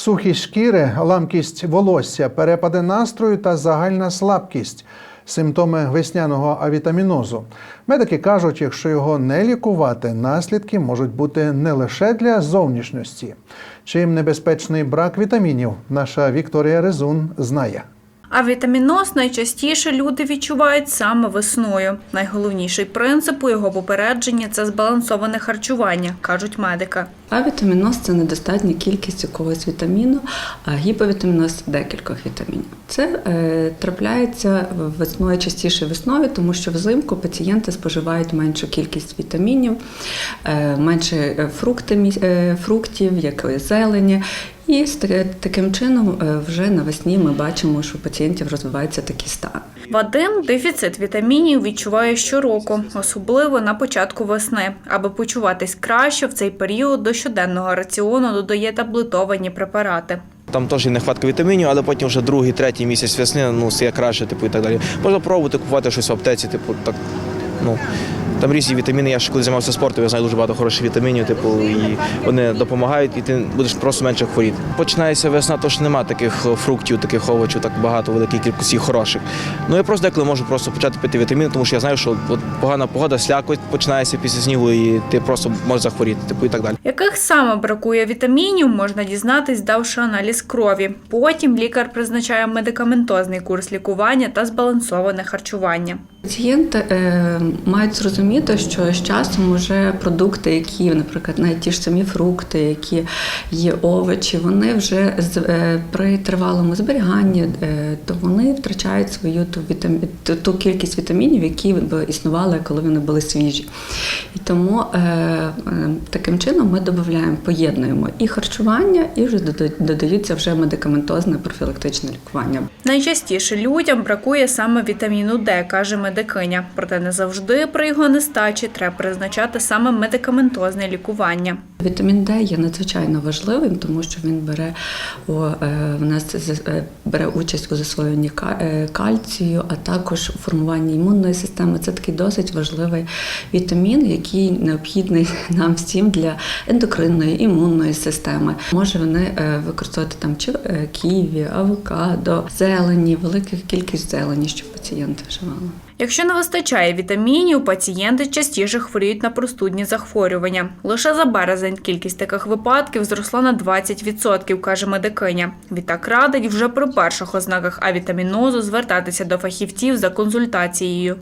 Сухість шкіри, ламкість волосся, перепади настрою та загальна слабкість симптоми весняного авітамінозу. Медики кажуть, якщо його не лікувати, наслідки можуть бути не лише для зовнішності. Чим небезпечний брак вітамінів, наша Вікторія Резун знає. А вітаміноз найчастіше люди відчувають саме весною. Найголовніший принцип у його попередженні це збалансоване харчування, кажуть медики. А вітаміноз це недостатня кількість якогось вітаміну, а гіповітаміноз декількох вітамінів. Це е, трапляється весною частіше весною, тому що взимку пацієнти споживають меншу кількість вітамінів, е, менше е, фрукти, е, фруктів, як зелені. І таким чином е, вже навесні ми бачимо, що у пацієнтів розвивається такий стан. Вадим дефіцит вітамінів відчуває щороку, особливо на початку весни. Аби почуватись краще в цей період до щоденного раціону додає таблетовані препарати. Там теж є нехватка вітамінів, але потім вже другий, третій місяць весни, ну, все краще, типу, і так далі. Можна пробувати купувати щось в аптеці, типу, так, ну, там різні вітаміни. Я ще коли займався спортом, я знаю дуже багато хороших вітамінів, типу, і вони допомагають, і ти будеш просто менше хворіти. Починається весна, то ж немає таких фруктів, таких овочів, так багато, великій кількості хороших. Ну я просто деколи можу просто почати пити вітаміни, тому що я знаю, що от погана погода, слякоть починається після снігу, і ти просто можеш захворіти, типу, і так далі. Яких саме бракує вітамінів, можна дізнатись, давши аналіз крові. Потім лікар призначає медикаментозний курс лікування та збалансоване харчування. Пацієнти е, мають зрозуміти, що з часом вже продукти, які, наприклад, навіть ті ж самі фрукти, які є овочі, вони вже з, е, при тривалому зберіганні, е, то вони втрачають свою ту, вітамі, ту, кількість вітамінів, які існували, коли вони були свіжі. І тому е, е, таким чином ми додаємо, поєднуємо і харчування, і вже додаються вже медикаментозне профілактичне лікування. Найчастіше людям бракує саме вітаміну Д, каже медикиня. Проте не завжди при його нестачі треба призначати саме медикаментозне лікування. Вітамін Д є надзвичайно важливим, тому що він бере у е, в нас е, бере участь у засвоєнні е, кальцію, а також у формуванні імунної системи. Це такий досить важливий вітамін, який необхідний нам всім для ендокринної імунної системи. Може вони е, використовувати там чи е, ківі, авокадо, зелені, велика кількість зелені, щоб пацієнти вживали. Якщо не вистачає вітамінів, пацієнти частіше хворіють на простудні захворювання. Лише за березень кількість таких випадків зросла на 20%, каже медикиня. Відтак радить вже при перших ознаках авітамінозу звертатися до фахівців за консультацією.